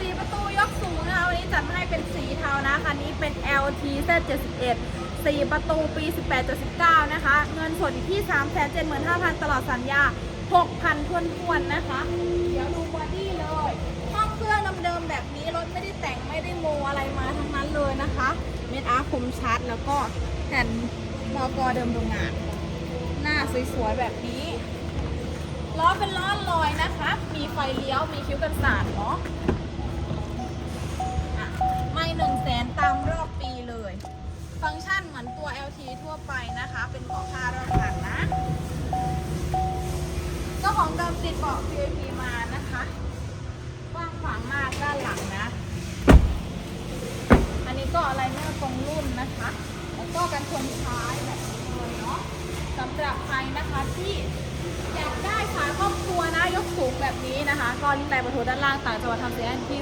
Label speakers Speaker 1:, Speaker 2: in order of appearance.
Speaker 1: สีประตูยกสูงนะคะวันนี้จัดมาให้เป็นสีเทานะคันนี้เป็น LT Z71 สีประตูปี 18.19 นะคะ เงินสดอยู่ที่ 375,000 ตลอดสัญญา 6,000ทวนทวนๆนะคะ เดี๋ยวดูบอดี้เลยห้องเครื่องเดิมๆแบบนี้ รถไม่ได้แต่งไม่ได้โมอะไรมาทั้งนั้นเลยนะคะ เม็ดอาร์คมชัด แล้วก็แผ่นมอกอเดิมโรงงาน หน้าสวยๆแบบนี้ ล้อเป็นล้อลอยนะคะ มีไฟเลี้ยว มีคิ้วกันสาด ฟังก์ชันเหมือนตัว LT ทั่วไปนะคะ เป็นเบาะผ้ารอบหลังนะเจ้าของเดิมติดเบาะ VIP มานะคะกว้างขวางมากด้านหลังนะ อันนี้ก็อะไรเมื่อตรงรุ่นนะคะ แล้วก็กันชนท้ายแบบนี้เลยเนาะสำหรับใครนะคะที่อยากได้ขาครอบครัวนะยกสูงแบบนี้นะคะ ก็ลิงก์ใต้ประตูด้านล่างต่างจังหวัดทำเสียที่